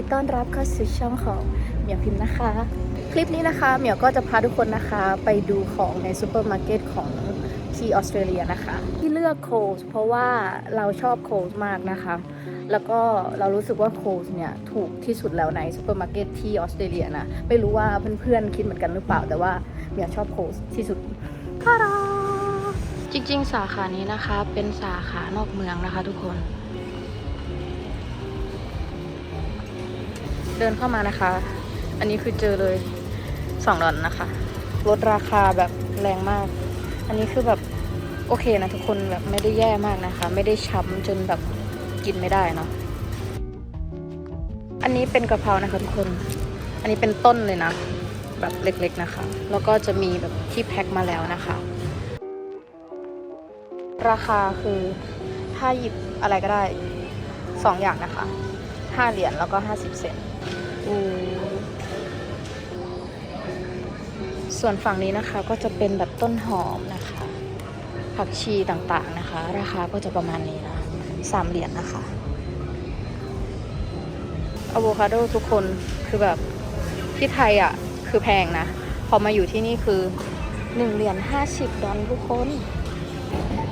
ดีต้อนรับเข้าสู่ช่องของเหมียวพิมพ์นะคะ คลิปนี้นะคะเหมียวก็จะพาทุกคนนะคะไปดูของในซูเปอร์มาร์เก็ตของที่ออสเตรเลียนะคะ ที่เลือกโคลส์เพราะว่าเราชอบโคลส์มากนะคะ แล้วก็เรารู้สึกว่าโคลส์เนี่ยถูกที่สุดแล้วในซูเปอร์มาร์เก็ตที่ออสเตรเลียนะ ไม่รู้ว่าเพื่อนๆคิดเหมือนกันหรือเปล่า แต่ว่าเหมียวชอบโคลส์ที่สุดทาดาจริงๆ สาขานี้นะคะเป็นสาขานอกเมืองนะคะทุกคน เดินเข้ามานะคะ อันนี้คือเจอเลยสองดอลนะคะ ลดราคาแบบแรงมาก อันนี้คือแบบโอเคนะทุกคนแบบไม่ได้แย่มากนะคะ ไม่ได้ช้ำจนแบบกินไม่ได้เนาะ อันนี้เป็นกะเพรานะคะทุกคน อันนี้เป็นต้นเลยนะ แบบเล็กๆนะคะ แล้วก็จะมีแบบที่แพ็คมาแล้วนะคะ ราคาคือถ้าหยิบอะไรก็ได้สองอย่างนะคะห้าเหรียญแล้วก็ห้าสิบเซนต์ ส่วนฝั่งนี้นะคะก็จะเป็นแบบต้นหอมนะคะ ผักชีต่างๆนะคะ ราคาก็จะประมาณนี้นะสามเหรียญนะคะอะโวคาโดทุกคนคือแบบที่ไทยอะคือแพงนะ พอมาอยู่ที่นี่คือหนึ่งเหรียญห้าสิบดอลทุกคน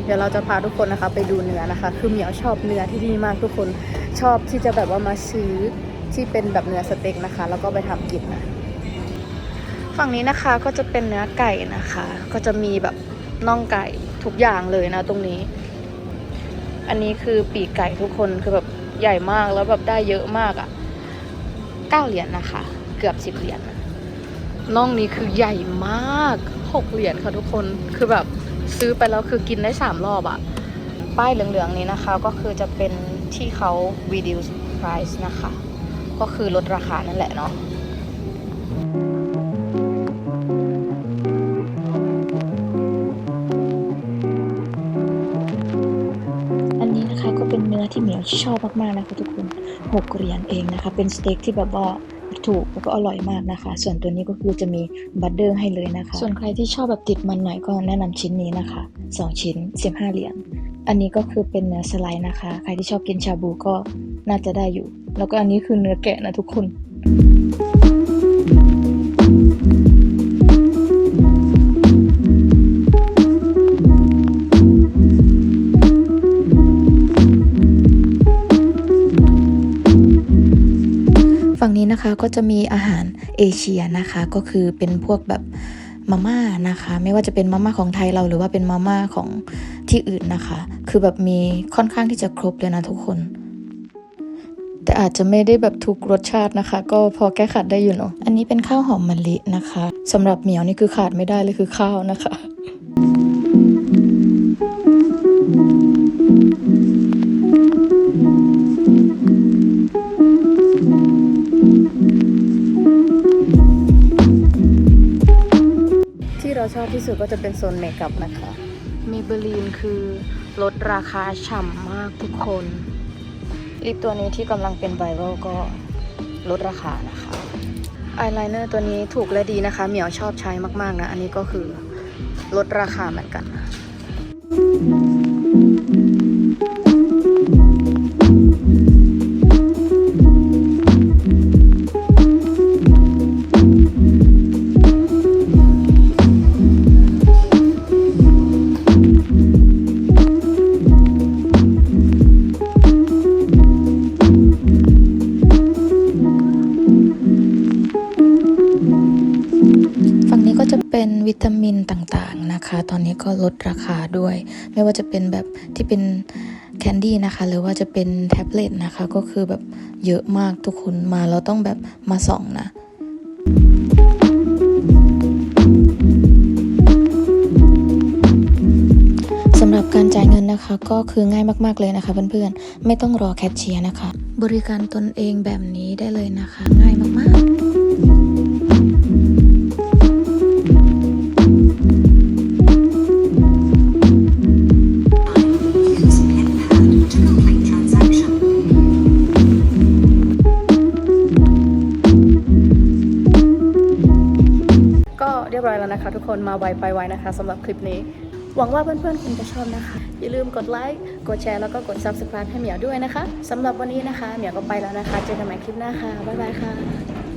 เดี๋ยวเราจะพาทุกคนนะคะ ไปดูเนื้อนะคะ คือเหมียวชอบเนื้อที่นี่มากทุกคนชอบที่จะแบบว่ามาซื้อ ที่เป็นแบบเนื้อสเต็กนะคะ แล้วก็ไปทำกินนะฝั่งนี้นะคะก็จะเป็นเนื้อไก่นะคะ ก็จะมีแบบน่องไก่ทุกอย่างเลยนะตรงนี้ อันนี้คือปีกไก่ทุกคนคือแบบใหญ่มากแล้วแบบได้เยอะมากอะ่ะเก้าเหรียญนะคะ เกือบสิบเหรียญน่องนี้คือใหญ่มากหกเหรียญค่ะทุกคนคือแบบซื้อไปแล้วคือกินได้สามรอบอะ่ะป้ายเหลืองๆนี้นะคะก็คือจะเป็นที่เขา reduce price นะคะ ก็คือลดราคานั่นแหละเนาะอันนี้นะคะก็เป็นเนื้อที่เหมียวชอบมากๆนะคะทุกคนหกเหรียญเองนะคะ เป็นสเต็กที่แบบว่าถูกแล้วก็อร่อยมากนะคะ ส่วนตัวนี้ก็คือจะมีบัตเตอร์ให้เลยนะคะ ส่วนใครที่ชอบแบบติดมันหน่อยก็แนะนำชิ้นนี้นะคะสองชิ้น 15 เหรียญอันนี้ก็คือเป็นเนื้อสไลด์นะคะ ใครที่ชอบกินชาบูก็น่าจะได้อยู่ แล้วก็อันนี้คือเนื้อแกะนะทุกคนฝั่งนี้นะคะก็จะมีอาหารเอเชียนะคะก็คือเป็นพวกแบบมาม่านะคะ ไม่ว่าจะเป็นมาม่าของไทยเราหรือว่าเป็นมาม่าของที่อื่นนะคะ คือแบบมีค่อนข้างที่จะครบเลยนะทุกคน แต่อาจจะไม่ได้แบบทุกรสชาตินะคะ ก็พอแก้ขัดได้อยู่เนาะอันนี้เป็นข้าวหอมมะลินะคะสำหรับเหมียวนี่คือขาดไม่ได้เลยคือข้าวนะคะที่เราชอบที่สุดก็จะเป็นโซนเมคอัพนะคะเมเบลีนคือลดราคาฉ่ำมากทุกคน ลิปตัวนี้ที่กำลังเป็นไวรัลก็ลดราคานะคะอายไลเนอร์ตัวนี้ถูกและดีนะคะ เหมียวชอบใช้มาก ๆ นะ อันนี้ก็คือลดราคาเหมือนกันนะ เป็นวิตามินต่างๆนะคะ ตอนนี้ก็ลดราคาด้วย ไม่ว่าจะเป็นแบบที่เป็นแคนดี้นะคะ หรือว่าจะเป็นแท็บเล็ตนะคะ ก็คือแบบเยอะมากทุกคนมาเราต้องแบบมาส่องนะสำหรับการจ่ายเงินนะคะก็คือง่ายมากๆเลยนะคะเพื่อนๆ ไม่ต้องรอแคชเชียร์นะคะ บริการตนเองแบบนี้ได้เลยนะคะ ง่ายมากๆ ทุกคนมาไวไปไวนะคะสำหรับคลิปนี้ หวังว่าเพื่อนๆคงจะชอบนะคะ อย่าลืมกดไลค์กดแชร์แล้วก็กด subscribe ให้เหมียวด้วยนะคะสำหรับวันนี้นะคะเหมียวก็ไปแล้วนะคะ เจอกันใหม่คลิปหน้าค่ะบ๊ายบายค่ะ